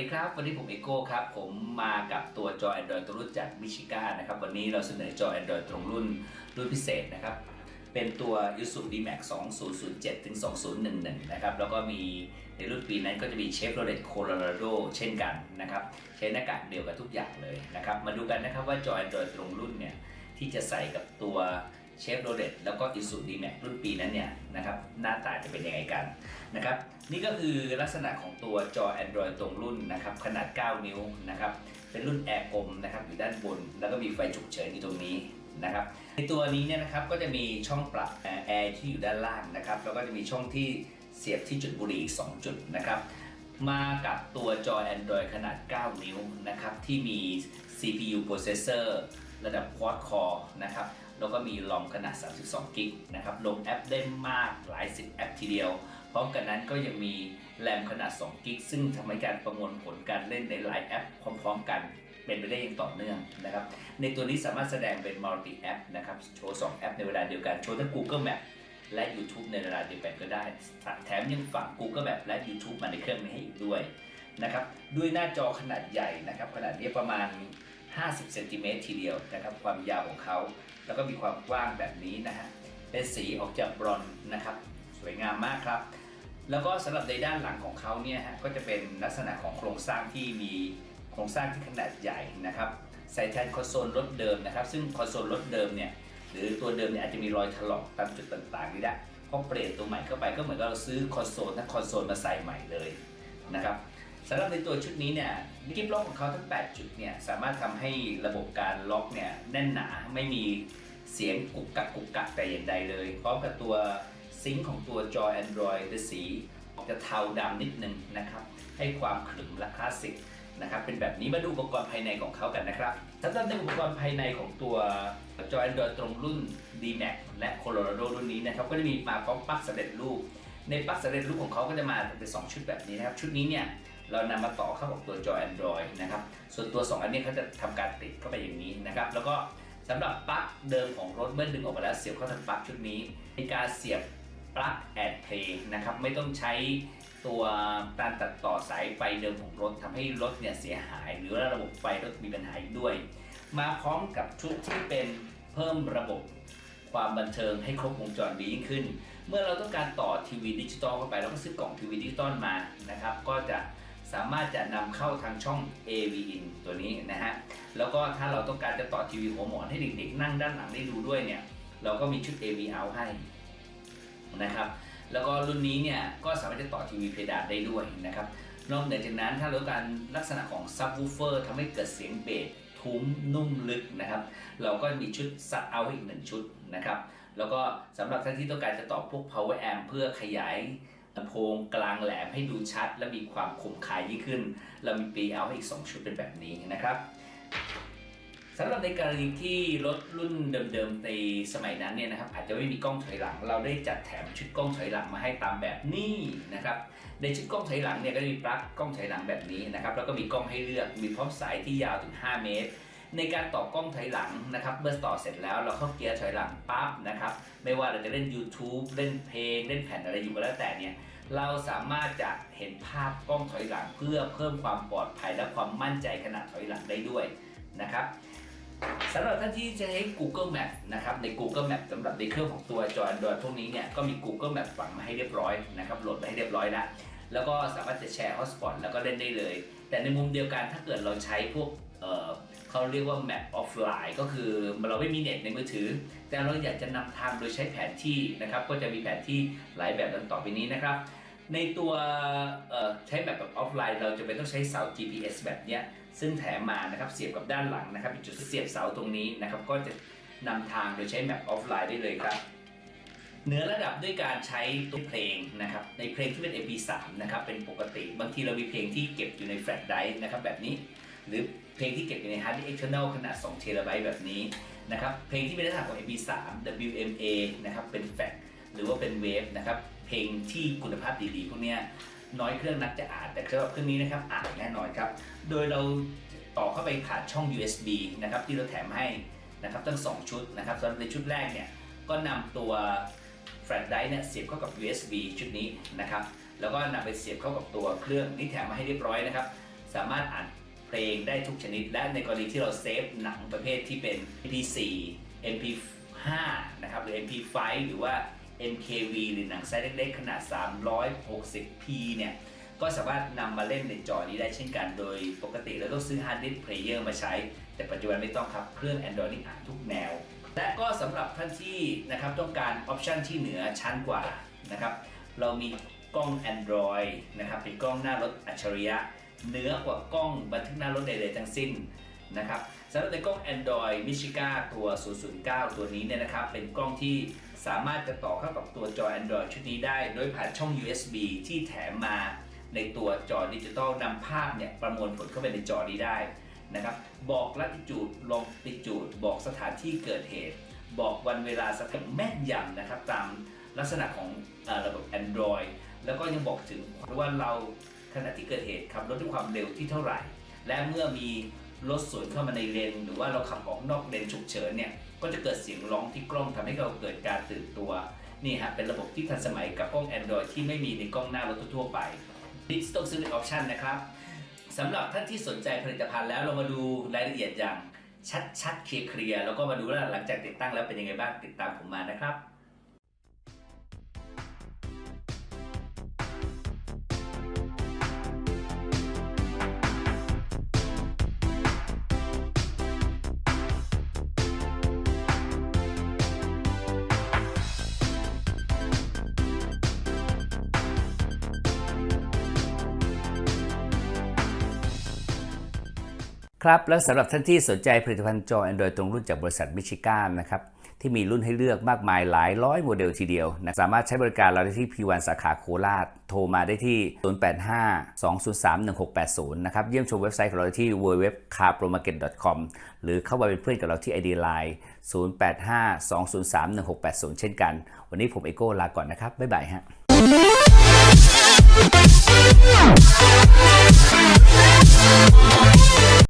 ดีครับ วันนี้ผมเอโก้ครับ ผมมากับตัวจอ Android ตัวรุ่นจากมิชิก้านะครับ วันนี้เราเสนอจอ Android ตรงรุ่นรุ่นพิเศษนะครับ เป็นตัว y u s u D-Max 2007ถึง2011 นะครับ แล้วก็มีในรุ่นปีนั้นก็จะมี Chevrolet Colorado เช่นกันนะครับ ใช้หน้ากากเดียวกับทุกอย่างเลยนะครับ มาดูกันนะครับว่าจอ Android ตรงรุ่นเนี่ย ที่จะใส่กับตัว เชฟโรเลตแล้วก็อิสุดีแม็กรุ่นปีนั้นเนี่ยนะครับหน้าตาจะเป็นยังไงกันนะครับนี่ก็คือลักษณะของตัวจอ Android ตรงรุ่นนะครับขนาด 9 นิ้วนะครับเป็นรุ่นแอร์กลมนะครับอยู่ด้านบน แล้วก็มีไฟฉุกเฉินอยู่ตรงนี้นะครับในตัวนี้เนี่ยนะครับก็จะมีช่องปรับแอร์ที่อยู่ด้านล่างนะครับแล้วก็จะมีช่องที่เสียบที่จุดบุหรี่อีก 2 จุดนะครับมากับตัวจอ Android ขนาด 9 นิ้วนะครับที่มี CPU processor ระดับ quad core นะครับ แล้วก็มีลอมขนาด 32 กิกนะครับลงแอปได้มากหลายสิบแอปทีเดียว พร้อมกันนั้นก็ยังมีแรมขนาด 2 กิกซึ่งทำให้การประมวลผลการเล่นในหลายแอปพร้อมๆกันเป็นไปได้อย่างต่อเนื่องนะครับ ในตัวนี้สามารถแสดงเป็นมัลติแอปนะครับ โชว์ 2 แอปในเวลาเดียวกัน โชว์ทั้ง Google Map และ YouTube ในเวลาเดียวกันก็ได้ แถมยังฝัง Google Map และ YouTube มาในเครื่องนี้ให้อีกด้วยนะครับ ด้วยหน้าจอขนาดใหญ่นะครับ ขนาดนี้ประมาณ 50เซนติเมตรทีเดียวนะครับความยาวของเขา แล้วก็มีความกว้างแบบนี้นะฮะเป็นสีออกจากบรอนซ์นะครับ สวยงามมากครับ แล้วก็สำหรับในด้านหลังของเขาเนี่ยฮะก็จะเป็นลักษณะของโครงสร้างที่มีโครงสร้างที่ขนาดใหญ่นะครับใส่แทนคอนโซลรถเดิมนะครับ ซึ่งคอนโซลรถเดิมเนี่ยหรือตัวเดิมเนี่ยอาจจะมีรอยถลอกตามจุดต่างๆนี่แหละพอเปลี่ยนตัวใหม่เข้าไปก็เหมือนกับเราซื้อคอนโซลทั้งคอนโซลมาใส่ใหม่เลยนะครับ สำหรับในตัวชุดนี้เนี่ยกิฟล็อกของเขาทั้ง 8 จุดเนี่ยสามารถทำให้ระบบการล็อกเนี่ยแน่นหนาไม่มีเสียงกุกกักกุกกักแต่อย่างใดเลยพร้อมกับตัวซิงค์ของตัวจอ Android หรือสีออกจะเทาดำนิดนึงนะครับ ให้ความขรึมและคลาสสิกนะครับเป็นแบบนี้มาดูอุปกรณ์ภายในของเขากันนะครับสำหรับในอุปกรณ์ภายในของตัวจอ Android ตรงรุ่น D-Max และ Colorado รุ่นนี้นะครับก็จะมีมาพร้อมปลั๊กสำเร็จรูป ในปลั๊กสำเร็จรูปของเขาก็จะมาเป็นสองชุดแบบนี้นะครับชุดนี้เนี่ย เรานำมาต่อเข้ากับตัวจอ Android นะครับส่วนตัว 2 อันนี้เขาจะทำการติดเข้าไปอย่างนี้นะครับแล้วก็สำหรับปลั๊กเดิมของรถเมื่อดึงออกมาแล้วเสียบเข้าทางปลั๊กชุดนี้ในการเสียบปลั๊กแอดเพลย์นะครับไม่ต้องใช้ตัวการตัดต่อสายไฟเดิมของรถทำให้รถเนี่ยเสียหาย หรือว่าระบบไฟรถมีปัญหาอีกด้วย มาพร้อมกับชุดที่เป็นเพิ่มระบบความบันเทิงให้ครบวงจรดียิ่งขึ้น เมื่อเราต้องการต่อทีวีดิจิตอลเข้าไปเราก็ซื้อกล่องทีวีดิจิตอลมานะครับก็จะ สามารถจะนำเข้าทางช่อง AV in ตัวนี้นะฮะ แล้วก็ถ้าเราต้องการจะต่อทีวีหัวหมอนให้เด็กๆ นั่งด้านหลังได้ดูด้วยเนี่ย เราก็มีชุด AV out ให้นะครับ แล้วก็รุ่นนี้เนี่ยก็สามารถจะต่อทีวีเพดานได้ด้วยนะครับ นอกเหนือจากนั้นถ้าเราต้องการลักษณะของซับวูเฟอร์ทำให้เกิดเสียงเบสทุ้มนุ่มลึกนะครับ เราก็มีชุดซับเอาอีกหนึ่งชุดนะครับ แล้วก็สำหรับท่านที่ต้องการจะต่อพวก power amp เพื่อขยาย ลำโพงกลางแหลมให้ดูชัด และมีความคมคายยิ่งขึ้น เรามีปีเอาให้อีก 2 ชุดเป็นแบบนี้นะครับสำหรับในกรณีที่รถรุ่นเดิมๆในสมัยนั้นเนี่ยนะครับอาจจะไม่มีกล้องถอยหลัง เราได้จัดแถมชุดกล้องถอยหลังมาให้ตามแบบนี้นะครับในชุดกล้องถอยหลังเนี่ยก็จะมีปลั๊กกล้องถอยหลังแบบนี้นะครับแล้วก็มีกล้องให้เลือกมีพร้อมสายที่ยาวถึง 5 เมตร ในการต่อกล้องถอยหลังนะครับ เมื่อต่อเสร็จแล้วเราเข้าเกียร์ถอยหลังปั๊บนะครับ ไม่ว่าเราจะเล่น YouTube เล่นเพลง เล่นแผ่นอะไรอยู่ก็แล้วแต่เนี่ยเราสามารถจะเห็นภาพกล้องถอยหลัง เพื่อเพิ่มความปลอดภัยและความมั่นใจขณะถอยหลังได้ด้วยนะครับสำหรับท่านที่จะใช้ Google Map นะครับใน Google Map สำหรับในเครื่องของตัวจอ Android พวกนี้เนี่ยก็มี Google Map ฝังมาให้เรียบร้อยนะครับโหลดมาให้เรียบร้อยแล้วแล้วก็สามารถจะแชร์ hotspot แล้วก็เล่นได้เลย แต่ในมุมเดียวกันถ้าเกิดเราใช้พวก เขาเรียกว่า map offline ก็คือเราไม่มีเน็ตในมือถือ แต่เราอยากจะนำทางโดยใช้แผนที่นะครับ ก็จะมีแผนที่หลายแบบดังต่อไปนี้นะครับ ในตัวใช้แบบแบบออฟไลน์ เราจะเป็นต้องใช้เสา GPS แบบนี้ซึ่งแถมมานะครับเสียบกับด้านหลังนะครับเป็นจุดเสียบเสาตรงนี้นะครับก็จะนำทางโดยใช้แมปออฟไลน์ได้เลยครับเหนือระดับด้วยการใช้ตัวเพลงนะครับในเพลงที่เป็น MP3 นะครับเป็นปกติ บางทีเรามีเพลงที่เก็บอยู่ในแฟลชไดรฟ์นะครับแบบนี้ หรือเพลงที่เก็บอยู่ในฮาร์ดดิสก์ external ขนาด2เทราไบต์แบบนี้นะครับเพลงที่เป็นลักษณะของ MP3 WMA นะครับเป็นแฟลชหรือว่าเป็นเวฟนะครับเพลงที่คุณภาพดีๆพวกนี้น้อยเครื่องนักจะอ่านแต่สำหรับเครื่องนี้นะครับอ่านแน่นอนครับโดยเราต่อเข้าไปผ่านช่อง USB นะครับที่เราแถมให้นะครับทั้ง 2 ชุดนะครับสำหรับในชุดแรกเนี่ยก็นำตัวแฟลชไดร์เนี่ยเสียบเข้ากับ USB ชุดนี้นะครับแล้วก็นำไปเสียบเข้ากับตัวเครื่องนี่แถมมาให้เรียบร้อยนะครับสามารถอ่าน เพลงได้ทุกชนิด และในกรณีที่เราเซฟหนังประเภทที่เป็น MP4 MP5 นะครับหรือ MP5 หรือว่า MKV หรือหนังไซส์เล็กๆ ขนาด 360p เนี่ยก็สามารถนำมาเล่นในจอนี้ได้เช่นกัน โดยปกติเราต้องซื้อ hard disk player มาใช้ แต่ปัจจุบันไม่ต้องครับ เครื่อง Android นี่อ่านทุกแนว และก็สำหรับท่านที่นะครับต้องการออปชันที่เหนือชั้นกว่านะครับ เรามีกล้อง Android นะครับเป็นกล้องหน้ารถอัจฉริยะ เหนือกว่ากล้องบันทึกหน้ารถใดๆทั้งสิ้นนะครับสำหรับในกล้อง Android Michiga ตัว 009 ตัวนี้เนี่ยนะครับ เป็นกล้องที่สามารถจะต่อเข้ากับตัวจอ Android ชุดนี้ได้ โดยผ่านช่อง USB ที่แถมมาในตัวจอดิจิตอลนำภาพเนี่ยประมวลผลเข้าไปในจอนี้ได้นะครับ บอกลัติจูดลองติจูด บอกสถานที่เกิดเหตุ บอกวันเวลาสถานแม่นยำนะครับ ตามลักษณะของออระบบ Android แล้วก็ยังบอกถึงว่าเรา ขณะที่เกิดเหตุขับรถด้วยความเร็วที่เท่าไหร่ และเมื่อมีรถสวนเข้ามาในเลน หรือว่าเราขับออกนอกเลนฉุกเฉินเนี่ยก็จะเกิดเสียงร้องที่กล้องทำให้เราเกิดการตื่นตัวนี่ฮะเป็นระบบที่ทันสมัยกับกล้อง Android ที่ไม่มีในกล้องหน้ารถทั่วไปดิจิตอลซื้อเป็นออปชันนะครับสำหรับท่านที่สนใจผลิตภัณฑ์แล้วเรามาดูรายละเอียดอย่างชัดๆเคลียร์ๆแล้วก็มาดูว่าหลังจากติดตั้งแล้วเป็นยังไงบ้างติดตามผมมานะครับ ครับแล้วสำหรับท่านที่สนใจผลิตภัณฑ์จอ Android ตรงรุ่นจากบริษัทมิชิกานนะครับที่มีรุ่นให้เลือกมากมายหลายร้อยโมเดลทีเดียวนะสามารถใช้บริการเราได้ที่ P1 สาขาโคราช โทรมาได้ที่ 0852031680 นะครับ เยี่ยมชมเว็บไซต์ของเราได้ที่ www.carpromarket.com หรือเข้ามาเป็นเพื่อนกับเราที่ ID Line 0852031680 เช่นกัน วันนี้ผมเอโก้ลาก่อนนะครับ บ๊ายบายฮะ